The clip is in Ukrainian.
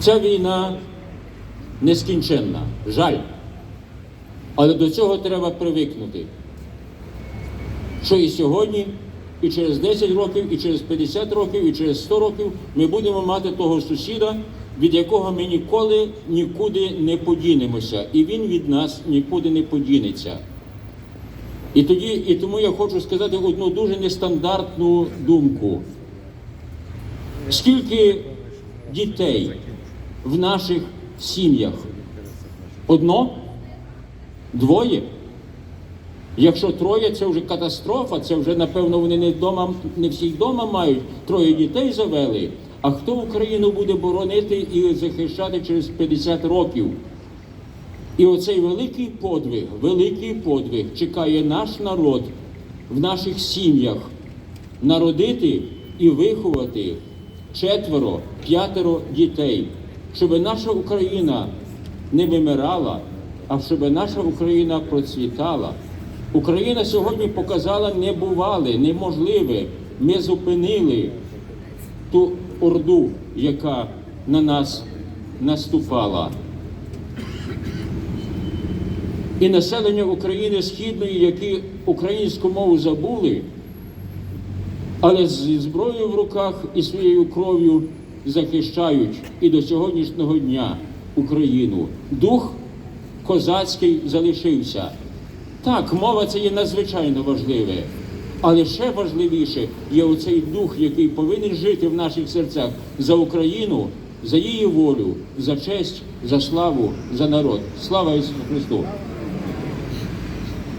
Ця війна нескінченна, жаль. Але до цього треба привикнути. Що і сьогодні, і через 10 років, і через 50 років, і через 100 років ми будемо мати того сусіда, від якого ми ніколи нікуди не подінемося, і він від нас нікуди не подінеться. І тоді, і тому я хочу сказати одну дуже нестандартну думку. Скільки дітей в наших сім'ях? Одно? Двоє? Якщо троє, це вже катастрофа, це вже, напевно, вони не вдома, не всі вдома мають, троє дітей завели. А хто Україну буде боронити і захищати через 50 років? І оцей великий подвиг, великий подвиг чекає наш народ в наших сім'ях народити і виховати четверо, п'ятеро дітей, щоб наша Україна не вимирала, а щоб наша Україна процвітала. Україна сьогодні показала небувале, неможливе. Ми зупинили ту орду, яка на нас наступала. І населення України Східної, які українську мову забули, але зі зброєю в руках і своєю кров'ю захищають і до сьогоднішнього дня Україну. Дух козацький залишився. Так, мова це є надзвичайно важливе, але ще важливіше є оцей дух, який повинен жити в наших серцях за Україну, за її волю, за честь, за славу, за народ. Слава Ісусу Христу!